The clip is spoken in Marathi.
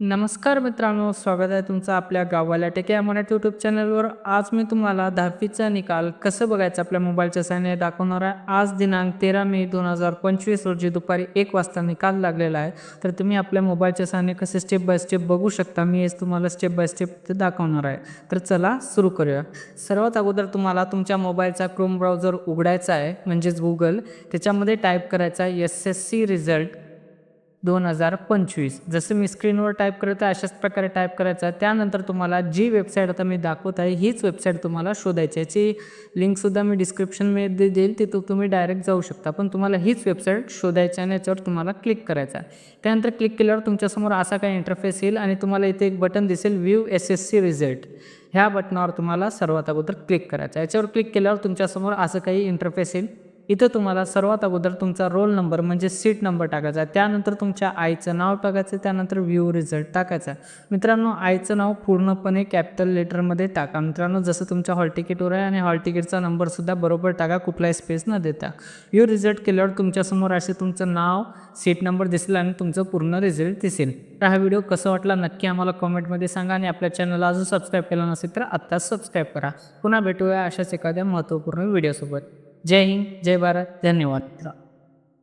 नमस्कार मित्रांनो स्वागत आहे तुमचं आपल्या गावाला टेके या मराठी यूट्यूब चॅनलवर आज मी तुम्हाला दहावीचा निकाल कसं बघायचं आपल्या मोबाईलच्या सहाय्याने दाखवणार आहे. आज दिनांक तेरा मे दोन हजार पंचवीस रोजी दुपारी एक वाजता निकाल लागलेला आहे. तर तुम्ही आपल्या मोबाईलच्या सहाय्याने कसे स्टेप बाय स्टेप बघू शकता मी हेच तुम्हाला स्टेप बाय स्टेप ते दाखवणार आहे. तर चला सुरू करूया. सर्वात अगोदर तुम्हाला तुमच्या मोबाईलचा क्रोम ब्राउझर उघडायचा आहे म्हणजेच गुगल त्याच्यामध्ये टाईप करायचा आहे एस एस सी रिझल्ट दोन हजार पंचवीस. जसं मी स्क्रीनवर टाईप करत आहे अशाच प्रकारे टाईप करायचं त्यानंतर तुम्हाला जी वेबसाईट आता मी दाखवत आहे हीच वेबसाईट तुम्हाला शोधायची याची लिंकसुद्धा मी डिस्क्रिप्शनमध्ये देईल तिथं तुम्ही डायरेक्ट जाऊ शकता. पण तुम्हाला हीच वेबसाईट शोधायची आणि याच्यावर तुम्हाला क्लिक करायचा त्यानंतर क्लिक केल्यावर तुमच्यासमोर असा काही इंटरफेस येईल आणि तुम्हाला इथे एक बटन दिसेल view S S C result ह्या बटनावर तुम्हाला सर्वात अगोदर क्लिक करायचं याच्यावर क्लिक केल्यावर तुमच्यासमोर असं काही इंटरफेस येईल. इथं तुम्हाला सर्वात अगोदर तुमचा रोल नंबर म्हणजे सीट नंबर टाकायचा. आहे त्यानंतर तुमच्या आईचं नाव टाकायचं त्यानंतर व्ह्यू रिझल्ट टाकायचा. मित्रांनो आईचं नाव पूर्णपणे कॅपिटल लेटरमध्ये टाका. मित्रांनो जसं तुमच्या हॉल तिकीटवर आहे आणि हॉल तिकीटचा नंबरसुद्धा बरोबर टाका कुठलाही स्पेस न देता. व्ह्यू रिझल्ट केल्यावर तुमच्यासमोर असे तुमचं नाव सीट नंबर दिसेल आणि तुमचं पूर्ण रिझल्ट दिसेल. तर हा व्हिडिओ कसा वाटला नक्की आम्हाला कॉमेंटमध्ये सांगा आणि आपल्या चॅनलला अजून सबस्क्राईब केला नसेल तर आत्ताच सबस्क्राईब करा. पुन्हा भेटूया अशाच एखाद्या महत्त्वपूर्ण व्हिडिओसोबत. જય હિન્દ જય ભારત ધન્યવાદ. મિત્રો